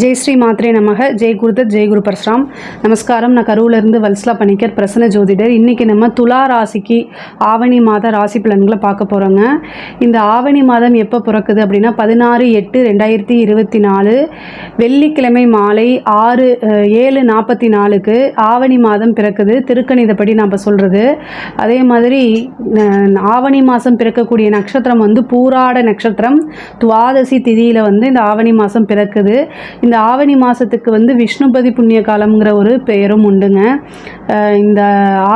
ஜெய் ஸ்ரீ மாத்ரே நமக. ஜெய் குருதத் ஜெய் குரு பரஸ்ராம் நமஸ்காரம். நான் கரூர்லேருந்து வல்ஸ்லா பணிக்கர் பிரசன்ன ஜோதிடர். இன்றைக்கி நம்ம துலா ராசிக்கு ஆவணி மாத ராசி பலன்களை பார்க்க போகிறோங்க இந்த ஆவணி மாதம் எப்போ பிறக்குது அப்படின்னா பதினாறு எட்டு ரெண்டாயிரத்தி இருபத்தி நாலு. வெள்ளிக்கிழமை மாலை ஆறு ஏழு நாற்பத்தி நாலுக்கு ஆவணி மாதம் பிறக்குது. திருக்கணிதப்படி நாம் சொல்கிறது அதே மாதிரி ஆவணி மாதம் பிறக்கக்கூடிய நட்சத்திரம் வந்து பூராட நட்சத்திரம். துவாதசி திதியில் வந்து இந்த ஆவணி மாதம் பிறக்குது. இந்த ஆவணி மாதத்துக்கு வந்து விஷ்ணுபதி புண்ணிய காலம்ங்கிற ஒரு பெயரும் உண்டுங்க. இந்த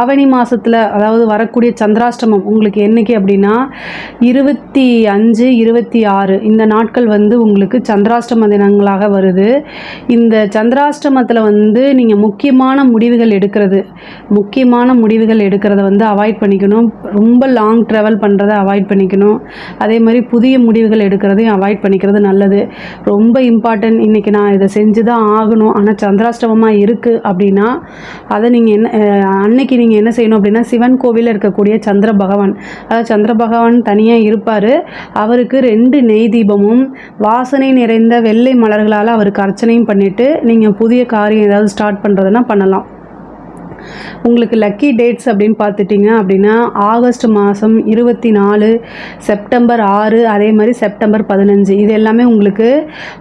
ஆவணி மாதத்தில் அதாவது வரக்கூடிய சந்திராஷ்டமம் உங்களுக்கு என்னைக்கு அப்படின்னா இருபத்தி அஞ்சு இருபத்தி ஆறு இந்த நாட்கள் வந்து உங்களுக்கு சந்திராஷ்டம தினங்களாக வருது. இந்த சந்திராஷ்டமத்தில் வந்து நீங்கள் முக்கியமான முடிவுகள் எடுக்கிறது முக்கியமான முடிவுகள் எடுக்கிறத வந்து அவாய்ட் பண்ணிக்கணும். ரொம்ப லாங் ட்ராவல் பண்ணுறதை அவாய்ட் பண்ணிக்கணும். அதே மாதிரி புதிய முடிவுகள் எடுக்கிறதையும் அவாய்ட் பண்ணிக்கிறது நல்லது. ரொம்ப இம்பார்ட்டன்ட் இன்றைக்கி நான் இதை செஞ்சு தான் ஆகணும். ஆனால் சந்திராஷ்டமமாக இருக்குது அப்படின்னா அதை நீங்கள் என்ன அன்னைக்கு நீங்கள் என்ன செய்யணும் அப்படின்னா சிவன் கோவிலில் இருக்கக்கூடிய சந்திர பகவான் அதாவது சந்திர பகவான் தனியாக இருப்பார். அவருக்கு ரெண்டு நெய் தீபமும் வாசனை நிறைந்த வெள்ளை மலர்களால் அவருக்கு அர்ச்சனையும் பண்ணிவிட்டு நீங்கள் புதிய காரியம் ஏதாவது ஸ்டார்ட் பண்ணுறதுனா பண்ணலாம். உங்களுக்கு லக்கி டேட்ஸ் அப்படின்னு பார்த்துட்டிங்க அப்படின்னா ஆகஸ்ட் மாதம் இருபத்தி நாலு செப்டம்பர் ஆறு அதே மாதிரி செப்டம்பர் பதினஞ்சு. இது எல்லாமே உங்களுக்கு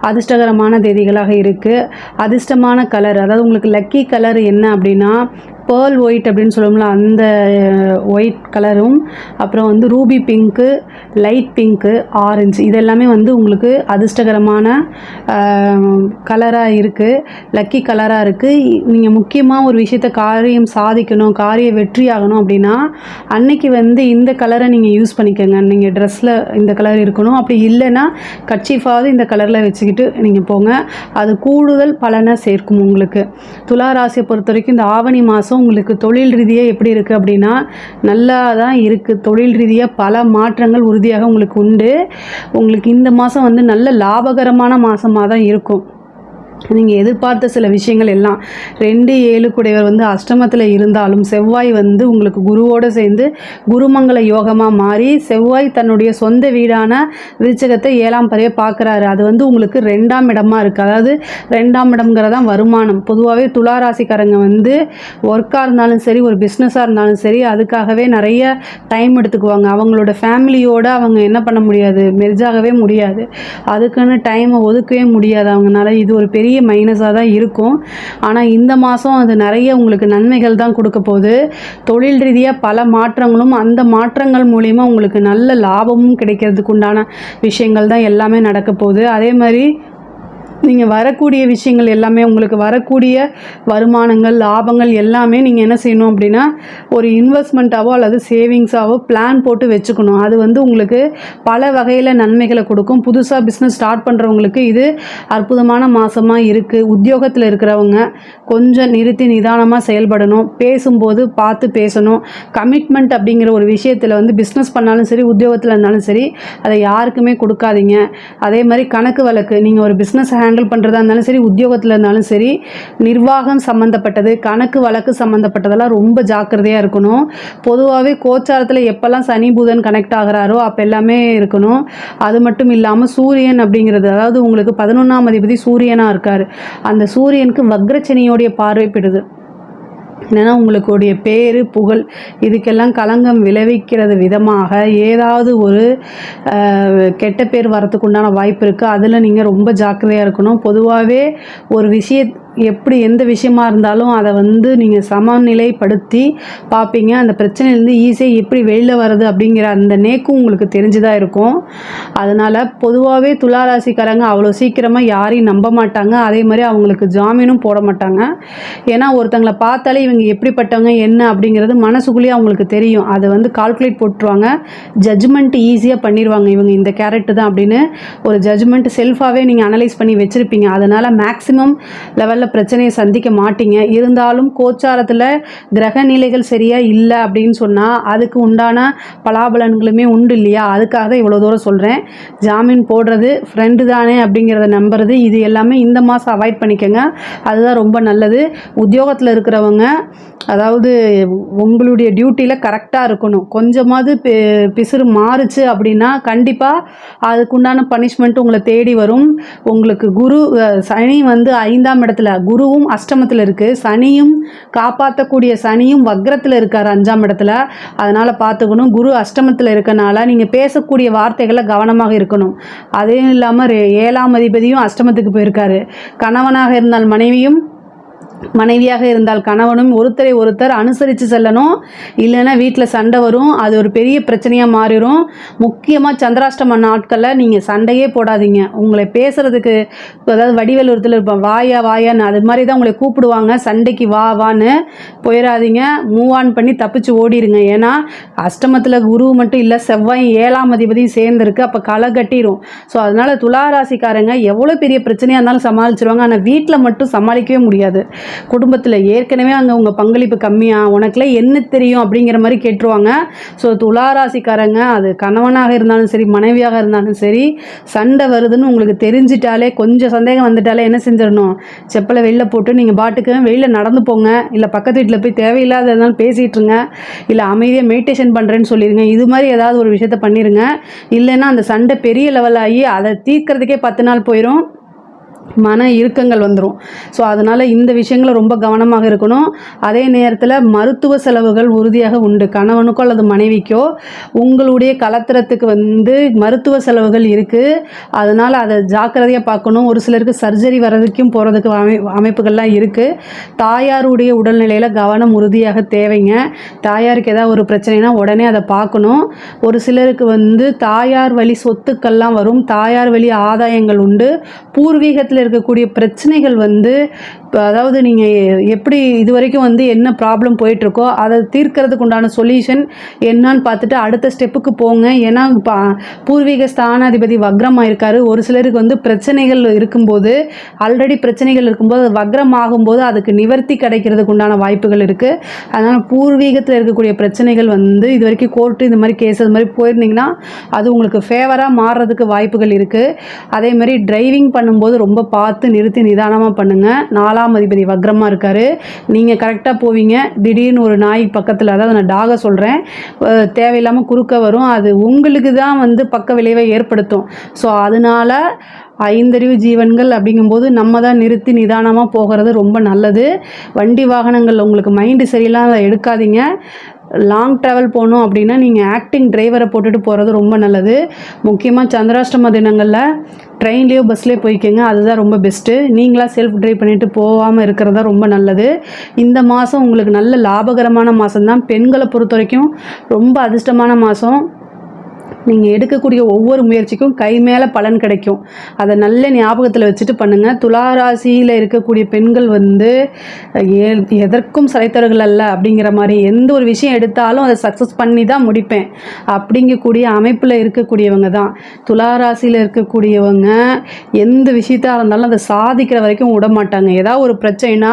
அதிர்ஷ்டகரமான தேதிகளாக இருக்குது அதிர்ஷ்டமான கலர் அதாவது உங்களுக்கு லக்கி கலர் என்ன அப்படின்னா பேர்ல் ஒயிட் அப்படின்னு சொல்லுவோம்ல அந்த ஒயிட் கலரும் அப்புறம் வந்து ruby pink light pink orange இது எல்லாமே வந்து உங்களுக்கு அதிர்ஷ்டகரமான கலராக இருக்குது லக்கி கலராக இருக்குது நீங்கள் முக்கியமாக ஒரு விஷயத்த காரியம் சாதிக்கணும் காரிய வெற்றி ஆகணும் அப்படின்னா அன்னைக்கு வந்து இந்த கலரை நீங்கள் யூஸ் பண்ணிக்கோங்க. நீங்கள் ட்ரெஸ்ஸில் இந்த கலர் இருக்கணும். அப்படி இல்லைன்னா கட்சிஃபாவது இந்த கலரில் வச்சுக்கிட்டு நீங்கள் போங்க. அது கூடுதல் பலனை சேர்க்கும் உங்களுக்கு. துலா ராசியை பொறுத்த வரைக்கும் இந்த ஆவணி மாதம் உங்களுக்கு தொழில் ரீதியாக எப்படி இருக்குது அப்படின்னா நல்லா தான் இருக்குது தொழில் ரீதியாக பல மாற்றங்கள் உறுதியாக உங்களுக்கு உண்டு. உங்களுக்கு இந்த மாதம் வந்து நல்ல லாபகரமான மாதமாக தான் இருக்கும். நீங்கள் எதிர்பார்த்த சில விஷயங்கள் எல்லாம் ரெண்டு ஏழு குடையவர் வந்து அஷ்டமத்தில் இருந்தாலும் செவ்வாய் வந்து உங்களுக்கு குருவோடு சேர்ந்து குருமங்கல யோகமாக மாறி செவ்வாய் தன்னுடைய சொந்த வீடான விருச்சகத்தை ஏழாம் பறைய பார்க்குறாரு. அது வந்து உங்களுக்கு ரெண்டாம் இடமா இருக்குது அதாவது ரெண்டாம் இடம்ங்கிறதான் வருமானம். பொதுவாகவே துளாராசிக்காரங்க வந்து ஒர்க்காக இருந்தாலும் சரி ஒரு பிஸ்னஸாக இருந்தாலும் சரி அதுக்காகவே நிறைய டைம் எடுத்துக்குவாங்க. அவங்களோட ஃபேமிலியோடு அவங்க என்ன பண்ண முடியாது? மெர்ஜாகவே முடியாது. அதுக்குன்னு டைமை ஒதுக்கவே முடியாது. அவங்கனால இது ஒரு பெரிய பெரிய மைனஸாக தான் இருக்கும். ஆனால் இந்த மாதம் அது நிறைய உங்களுக்கு நன்மைகள் தான் கொடுக்க போகுது. தொழில் ரீதியாக பல மாற்றங்களும் அந்த மாற்றங்கள் மூலிமா உங்களுக்கு நல்ல லாபமும் கிடைக்கிறதுக்கு உண்டான விஷயங்கள் தான் எல்லாமே நடக்க போகுது. அதே மாதிரி நீங்கள் வரக்கூடிய விஷயங்கள் எல்லாமே உங்களுக்கு வரக்கூடிய வருமானங்கள் லாபங்கள் எல்லாமே நீங்கள் என்ன செய்யணும் அப்படின்னா ஒரு இன்வெஸ்ட்மெண்ட்டாவோ அல்லது சேவிங்ஸாவோ பிளான் போட்டு வச்சுக்கணும். அது வந்து உங்களுக்கு பல வகையில் நன்மைகளை கொடுக்கும். புதுசாக பிஸ்னஸ் ஸ்டார்ட் பண்ணுறவங்களுக்கு இது அற்புதமான மாதமாக இருக்குது உத்தியோகத்தில் இருக்கிறவங்க கொஞ்சம் நிறுத்தி நிதானமாக செயல்படணும். பேசும்போது பார்த்து பேசணும். கமிட்மெண்ட் அப்படிங்கிற ஒரு விஷயத்தில் வந்து பிஸ்னஸ் பண்ணாலும் சரி உத்தியோகத்தில் இருந்தாலும் சரி அதை யாருக்குமே கொடுக்காதீங்க. அதே மாதிரி கணக்கு வழக்கு. நீங்கள் ஒரு பிஸ்னஸ் ஹேண்ட் ஹேண்டில் பண்ணுறதா இருந்தாலும் சரி உத்தியோகத்தில் இருந்தாலும் சரி நிர்வாகம் சம்மந்தப்பட்டது கணக்கு வழக்கு சம்மந்தப்பட்டதெல்லாம் ரொம்ப ஜாக்கிரதையாக இருக்கணும். பொதுவாகவே கோச்சாரத்தில் எப்போல்லாம் சனி புதன் கனெக்ட் ஆகுறாரோ அப்போ எல்லாமே இருக்கணும். அது மட்டும் இல்லாமல் சூரியன் அப்படிங்கிறது அதாவது உங்களுக்கு பதினொன்றாம் அதிபதி சூரியனாக இருக்கார். அந்த சூரியனுக்கு வக்ரச்சனியோடைய பார்வைப்படுது என்னென்னா உங்களுக்குடைய பேர் புகழ் இதுக்கெல்லாம் களங்கம் விளைவிக்கிறது விதமாக ஏதாவது ஒரு கெட்ட பேர் வரத்துக்கு உண்டான வாய்ப்பு இருக்குது அதில் நீங்கள் ரொம்ப ஜாக்கிரதையாக இருக்கணும். பொதுவாகவே ஒரு விஷய எப்படி எந்த விஷயமா இருந்தாலும் அதை வந்து நீங்கள் சமநிலைப்படுத்தி பார்ப்பீங்க. அந்த பிரச்சனையிலேருந்து ஈஸியாக எப்படி வெளியில் வர்றது அப்படிங்கிற அந்த நேக்கும் உங்களுக்கு தெரிஞ்சுதான் இருக்கும். அதனால் பொதுவாகவே துளாராசிக்காரங்க அவ்வளோ சீக்கிரமாக யாரையும் நம்ப மாட்டாங்க. அதே மாதிரி அவங்களுக்கு ஜாமீனும் போட மாட்டாங்க. ஏன்னா ஒருத்தங்களை பார்த்தாலே இவங்க எப்படிப்பட்டவங்க என்ன அப்படிங்கிறது மனசுக்குள்ளேயே அவங்களுக்கு தெரியும். அதை வந்து கால்குலேட் போட்டுருவாங்க. ஜட்ஜ்மெண்ட் ஈஸியாக பண்ணிடுவாங்க இவங்க இந்த கேரக்டர் தான் அப்படின்னு ஒரு ஜட்ஜ்மெண்ட் செல்ஃபாகவே நீங்கள் அனலைஸ் பண்ணி வச்சுருப்பீங்க. அதனால் மேக்ஸிமம் லெவலில் விஷயங்களில் பிரச்சனையை சந்திக்க மாட்டீங்க. இருந்தாலும் கோச்சாரத்தில் கிரக நிலைகள் சரியாக இல்லை அப்படின்னு சொன்னால் அதுக்கு உண்டான பலாபலன்களுமே உண்டு இல்லையா? அதுக்காக தான் இவ்வளோ தூரம் சொல்கிறேன் ஜாமீன் போடுறது ஃப்ரெண்டு தானே அப்படிங்கிறத நம்புறது இது எல்லாமே இந்த மாதம் அவாய்ட் பண்ணிக்கோங்க. அதுதான் ரொம்ப நல்லது. உத்தியோகத்தில் இருக்கிறவங்க அதாவது உங்களுடைய டியூட்டியில் கரெக்டாக இருக்கணும். கொஞ்சமாவது பி பிசுறு மாறுச்சு அப்படின்னா கண்டிப்பாக அதுக்குண்டான பனிஷ்மெண்ட் உங்களை தேடி வரும். உங்களுக்கு குரு சனி வந்து ஐந்தாம் இடத்துல குருவும் அஷ்டமத்தில் இருக்குது சனியும் காப்பாற்றக்கூடிய சனியும் வக்ரத்தில் இருக்கார் அஞ்சாம் இடத்துல. அதனால் பார்த்துக்கணும். குரு அஷ்டமத்தில் இருக்கனால நீங்கள் பேசக்கூடிய வார்த்தைகளை கவனமாக இருக்கணும். அதையும் இல்லாமல் ஏழாம் அதிபதியும் அஷ்டமத்துக்கு போயிருக்காரு. கணவனாக இருந்தால் மனைவியும் மனைவியாக இருந்தால் கணவனும் ஒருத்தரை ஒருத்தர் அனுசரித்து செல்லணும். இல்லைன்னா வீட்டில் சண்டை வரும். அது ஒரு பெரிய பிரச்சனையாக மாறிடும். முக்கியமாக சந்திராஷ்டம நாட்களில் நீங்கள் சண்டையே போடாதீங்க. உங்களை பேசுகிறதுக்கு அதாவது வடிவலூரத்தில் இருப்போம் வாயா வாயான்னு அது மாதிரி தான் உங்களை கூப்பிடுவாங்க. சண்டைக்கு வா வான்னு போயிடாதீங்க மூவ் ஆன் பண்ணி தப்பிச்சு ஓடிடுங்க ஏன்னா அஷ்டமத்தில் குரு மட்டும் இல்லை செவ்வாய் ஏழாம் அதிபதியும் சேர்ந்துருக்கு. அப்போ களை கட்டிடும் ஸோ அதனால் துளாராசிக்காரங்க எவ்வளோ பெரிய பிரச்சனையாக இருந்தாலும் சமாளிச்சிருவாங்க. ஆனால் வீட்டில் மட்டும் சமாளிக்கவே முடியாது. குடும்பத்தில் ஏற்கனவே அங்கே உங்கள் பங்களிப்பு கம்மியாக உனக்குலாம் என்ன தெரியும் அப்படிங்கிற மாதிரி கேட்டுருவாங்க. ஸோ துளாராசிக்காரங்க அது கணவனாக இருந்தாலும் சரி மனைவியாக இருந்தாலும் சரி சண்டை வருதுன்னு உங்களுக்கு தெரிஞ்சிட்டாலே கொஞ்சம் சந்தேகம் வந்துட்டாலே என்ன செஞ்சிடணும்? செப்பலை வெளில போட்டு நீங்கள் பாட்டுக்கு வெளியில் நடந்து போங்க. இல்லை பக்கத்து வீட்டில் போய் தேவையில்லாத இருந்தாலும் பேசிகிட்ருங்க இல்லை அமைதியாக மெடிடேஷன் பண்ணுறேன்னு சொல்லிடுங்க. இது மாதிரி ஏதாவது ஒரு விஷயத்த பண்ணிடுங்க இல்லைன்னா அந்த சண்டை பெரிய லெவல் ஆகி அதை தீர்க்கறதுக்கே பத்து நாள் போயிடும் மன இறுக்கங்கள் வந்துடும் ஸோ அதனால் இந்த விஷயங்களை ரொம்ப கவனமாக இருக்கணும். அதே நேரத்தில் மருத்துவ செலவுகள் உறுதியாக உண்டு. கணவனுக்கோ அல்லது மனைவிக்கோ உங்களுடைய கலத்திரத்துக்கு வந்து மருத்துவ செலவுகள் இருக்குது அதனால் அதை ஜாக்கிரதையாக பார்க்கணும். ஒரு சிலருக்கு சர்ஜரி வர்றதுக்கும் போகிறதுக்கு அமை அமைப்புகள்லாம் இருக்குது தாயாருடைய உடல்நிலையில் கவனம் உறுதியாக தேவைங்க. தாயாருக்கு ஏதாவது ஒரு பிரச்சனைனா உடனே அதை பார்க்கணும். ஒரு சிலருக்கு வந்து தாயார் வழி சொத்துக்கள்லாம் வரும். தாயார் வழி ஆதாயங்கள் உண்டு. பூர்வீகத்தில் இருக்கக்கூடிய பிரச்சனைகள் வந்து இப்போ அதாவது நீங்கள் எப்படி இது வரைக்கும் வந்து என்ன ப்ராப்ளம் போயிட்டுருக்கோ அதை தீர்க்கறதுக்கு உண்டான சொல்யூஷன் என்னன்னு பார்த்துட்டு அடுத்த ஸ்டெப்புக்கு போங்க. ஏன்னா இப்போ பூர்வீக ஸ்தானாதிபதி வக்ரமாக இருக்காரு ஒரு சிலருக்கு வந்து பிரச்சனைகள் இருக்கும்போது ஆல்ரெடி பிரச்சனைகள் இருக்கும்போது அது வக்ரம் ஆகும்போது அதுக்கு நிவர்த்தி கிடைக்கிறதுக்கு உண்டான வாய்ப்புகள் இருக்குது அதனால் பூர்வீகத்தில் இருக்கக்கூடிய பிரச்சனைகள் வந்து இது வரைக்கும் கோர்ட்டு இந்த மாதிரி கேஸ் அது மாதிரி போயிருந்தீங்கன்னா அது உங்களுக்கு ஃபேவராக மாறுறதுக்கு வாய்ப்புகள் இருக்குது அதே மாதிரி டிரைவிங் பண்ணும்போது ரொம்ப பார்த்து நிறுத்தி நிதானமாக பண்ணுங்கள் நாலாம் அதிபதி வக்ரமாக இருக்கார். நீங்கள் கரெக்டாக போவீங்க. திடீர்னு ஒரு நாய் பக்கத்தில் அதாவது நான் டாகை சொல்கிறேன் தேவையில்லாமல் குறுக்க வரும். அது உங்களுக்கு தான் வந்து பக்க விளைவை ஏற்படுத்தும். ஸோ அதனால ஐந்தறிவு ஜீவன்கள் அப்படிங்கும்போது நம்ம தான் நிறுத்தி நிதானமாக போகிறது ரொம்ப நல்லது. வண்டி வாகனங்கள் உங்களுக்கு மைண்டு சரியில்லாம் எடுக்காதீங்க. லாங் ட்ராவல் போகணும் அப்படின்னா நீங்கள் ஆக்டிங் டிரைவரை போட்டுட்டு போகிறது ரொம்ப நல்லது. முக்கியமாக சந்திராஷ்டம தினங்களில் ட்ரெயின்லேயோ பஸ்லேயோ போய்க்கோங்க. அதுதான் ரொம்ப பெஸ்ட்டு நீங்களாக செல்ஃப் ட்ரைவ் பண்ணிவிட்டு போகாமல் இருக்கிறது தான் ரொம்ப நல்லது. இந்த மாதம் உங்களுக்கு நல்ல லாபகரமான மாதம் தான் பெண்களை பொறுத்த வரைக்கும் ரொம்ப அதிர்ஷ்டமான மாதம் நீங்கள் எடுக்கக்கூடிய ஒவ்வொரு முயற்சிக்கும் கை மேலே பலன் கிடைக்கும். அதை நல்ல ஞாபகத்தில் வச்சுட்டு பண்ணுங்கள் துளாராசியில் இருக்கக்கூடிய பெண்கள் வந்து எதற்கும் சளைத்தவர்கள் அல்ல அப்படிங்கிற மாதிரி எந்த ஒரு விஷயம் எடுத்தாலும் அதை சக்ஸஸ் பண்ணி தான் முடிப்பேன். அப்படிங்கக்கூடிய அமைப்பில் இருக்கக்கூடியவங்க தான். துளாராசியில் இருக்கக்கூடியவங்க எந்த விஷயத்தாக இருந்தாலும் அதை சாதிக்கிற வரைக்கும் விட மாட்டாங்க. ஏதாவது ஒரு பிரச்சனைனா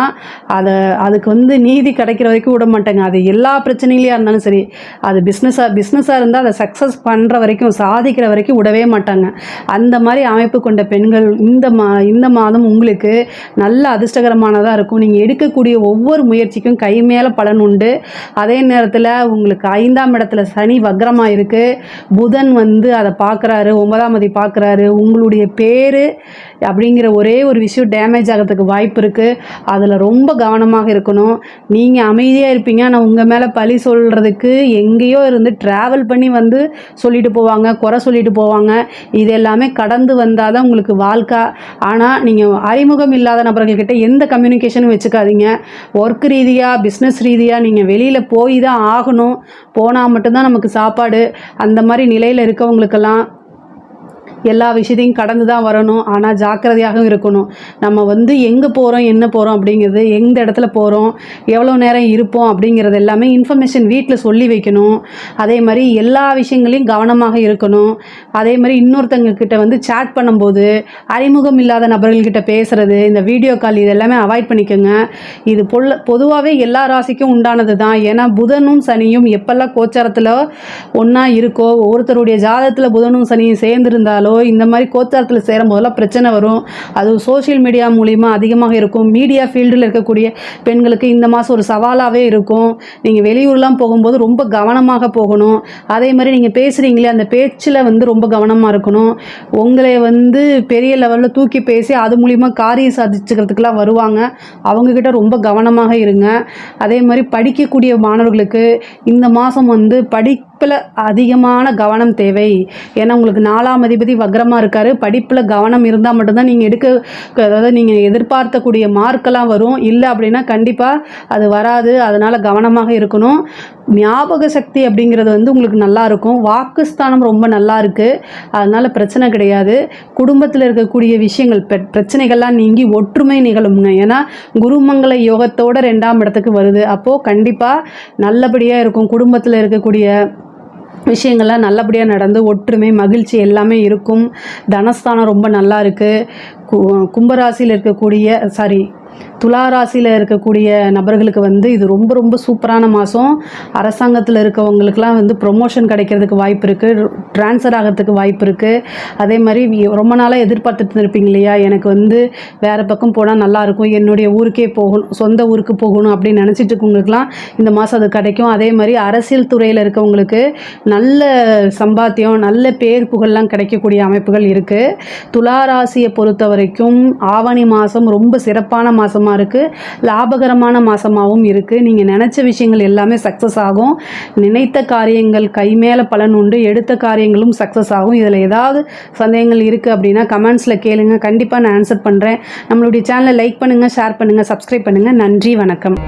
அதை அதுக்கு வந்து நீதி கிடைக்கிற வரைக்கும் விட மாட்டாங்க. அது எல்லா பிரச்சனையிலையாக இருந்தாலும் சரி அது பிஸ்னஸாக பிஸ்னஸாக இருந்தால் அதை சக்ஸஸ் பண்ணுற வரைக்கும் சாதிக்கிற வரைக்கும் விடவே மாட்டாங்க. அந்த மாதிரி அமைப்பு கொண்ட பெண்கள் இந்த மா இந்த மாதம் உங்களுக்கு நல்ல அதிர்ஷ்டகரமானதாக இருக்கும். நீங்கள் எடுக்கக்கூடிய ஒவ்வொரு முயற்சிக்கும் கை மேலே பலன் உண்டு. அதே நேரத்தில் உங்களுக்கு ஐந்தாம் இடத்துல சனி வக்ரமாக இருக்குது புதன் வந்து அதை பார்க்குறாரு ஒன்பதாம் மதி பார்க்குறாரு உங்களுடைய பேர் அப்படிங்கிற ஒரே ஒரு விஷயம் டேமேஜ் ஆகிறதுக்கு வாய்ப்பு இருக்குது அதில் ரொம்ப கவனமாக இருக்கணும். நீங்கள் அமைதியாக இருப்பீங்க. ஆனால் உங்கள் மேலே பழி சொல்கிறதுக்கு எங்கேயோ இருந்து ட்ராவல் பண்ணி வந்து சொல்லிட்டு போவாங்க குறை சொல்லிட்டு போவாங்க. இது எல்லாமே கடந்து வந்தால் தான் உங்களுக்கு வாழ்க்கை. ஆனால் நீங்கள் அறிமுகம் இல்லாத நபர்கள்கிட்ட எந்த கம்யூனிகேஷனும் வச்சுக்காதீங்க. ஒர்க் ரீதியாக பிஸ்னஸ் ரீதியாக நீங்கள் வெளியில் போய் தான் ஆகணும். போனால் மட்டும்தான் நமக்கு சாப்பாடு. அந்த மாதிரி நிலையில் இருக்கவங்களுக்கெல்லாம் எல்லா விஷயத்தையும் கடந்து தான் வரணும். ஆனால் ஜாக்கிரதையாகவும் இருக்கணும். நம்ம வந்து எங்கே போகிறோம் என்ன போகிறோம் அப்படிங்கிறது எந்த இடத்துல போகிறோம் எவ்வளோ நேரம் இருப்போம் அப்படிங்கிறது எல்லாமே இன்ஃபர்மேஷன் வீட்டில் சொல்லி வைக்கணும். அதே மாதிரி எல்லா விஷயங்களையும் கவனமாக இருக்கணும். அதே மாதிரி இன்னொருத்தங்கக்கிட்ட வந்து சேட் பண்ணும்போது அறிமுகம் இல்லாத நபர்கள்கிட்ட பேசுகிறது இந்த வீடியோ கால் இது எல்லாமே அவாய்ட் பண்ணிக்கோங்க. இது பொல் பொதுவாகவே எல்லா ராசிக்கும் உண்டானது தான் ஏன்னா புதனும் சனியும் எப்பெல்லாம் கோச்சாரத்தில் ஒன்றா இருக்கோ ஒருத்தருடைய ஜாதகத்தில் புதனும் சனியும் சேர்ந்துருந்தாலோ இந்த மாதிரி கோத்தாரத்தில் சேரும் போதெல்லாம் பிரச்சனை வரும். அது சோஷியல் மீடியா மூலிமா அதிகமாக இருக்கும். மீடியா ஃபீல்டில் இருக்கக்கூடிய பெண்களுக்கு இந்த மாதம் ஒரு சவாலாகவே இருக்கும். நீங்கள் வெளியூர்லாம் போகும்போது ரொம்ப கவனமாக போகணும். அதே மாதிரி நீங்கள் பேசுகிறீங்களே அந்த பேச்சில் வந்து ரொம்ப கவனமாக இருக்கணும். உங்களை வந்து பெரிய லெவலில் தூக்கி பேசி அது மூலிமா காரியம் சாதிச்சுக்கிறதுக்கெலாம் வருவாங்க. அவங்கக்கிட்ட ரொம்ப கவனமாக இருங்க. அதே மாதிரி படிக்கக்கூடிய மாணவர்களுக்கு இந்த மாதம் வந்து படிப்பில் அதிகமான கவனம் தேவை. ஏன்னா உங்களுக்கு நாலாம் அதிபதி வக்ரமாக இருக்கார். படிப்பில் கவனம் இருந்தால் மட்டும்தான் நீங்கள் எடுக்க அதாவது நீங்கள் எதிர்பார்த்தக்கூடிய மார்க்கெல்லாம் வரும். இல்லை அப்படின்னா கண்டிப்பாக அது வராது. அதனால் கவனமாக இருக்கணும். ஞாபக சக்தி அப்படிங்கிறது வந்து உங்களுக்கு நல்லா இருக்கும். வாக்குஸ்தானம் ரொம்ப நல்லா இருக்குது அதனால் பிரச்சனை கிடையாது. குடும்பத்தில் இருக்கக்கூடிய விஷயங்கள் பிரச்சனைகள்லாம் நீங்கி ஒற்றுமை நிகழும்ங்க. ஏன்னா குருமங்கல யோகத்தோட ரெண்டாம் இடத்துக்கு வருது. அப்போது கண்டிப்பாக நல்லபடியாக இருக்கும். குடும்பத்தில் இருக்கக்கூடிய விஷயங்கள்லாம் நல்லபடியாக நடந்து ஒற்றுமை மகிழ்ச்சி எல்லாமே இருக்கும். தனஸ்தானம் ரொம்ப நல்லா இருக்குது கு கும்பராசியில் இருக்கக்கூடிய சாரி துலா ராசியில் இருக்கக்கூடிய நபர்களுக்கு வந்து இது ரொம்ப ரொம்ப சூப்பரான மாதம் அரசாங்கத்தில் இருக்கவங்களுக்குலாம் வந்து ப்ரொமோஷன் கிடைக்கிறதுக்கு வாய்ப்பு இருக்குது ட்ரான்ஸ்ஃபர் ஆகிறதுக்கு வாய்ப்பு இருக்குது அதே மாதிரி ரொம்ப நாளாக எதிர்பார்த்துட்டு இருப்பீங்க இல்லையா? எனக்கு வந்து வேறு பக்கம் போனால் நல்லாயிருக்கும் என்னுடைய ஊருக்கே போகணும் சொந்த ஊருக்கு போகணும் அப்படின்னு நினச்சிட்டு இருக்கவங்களுக்குலாம் இந்த மாதம் அது கிடைக்கும். அதே மாதிரி அரசியல் துறையில் இருக்கவங்களுக்கு நல்ல சம்பாத்தியம் நல்ல பேர் புகழ்லாம் கிடைக்கக்கூடிய அமைப்புகள் இருக்குது துலா ராசியை பொறுத்த வரைக்கும் ஆவணி மாதம் ரொம்ப சிறப்பான மாதமாக மாதமாக இருக்குது லாபகரமான மாதமாகவும் இருக்குது நீங்கள் நினச்ச விஷயங்கள் எல்லாமே சக்ஸஸ் ஆகும். நினைத்த காரியங்கள் கை மேலே பலன் உண்டு. எடுத்த காரியங்களும் சக்ஸஸ் ஆகும். இதில் ஏதாவது சந்தேகங்கள் இருக்குது அப்படின்னா கமெண்ட்ஸில் கேளுங்க. கண்டிப்பாக நான் ஆன்சர் பண்ணுறேன் நம்மளுடைய சேனலை லைக் பண்ணுங்கள் ஷேர் பண்ணுங்கள் சப்ஸ்கிரைப் பண்ணுங்கள் நன்றி வணக்கம்.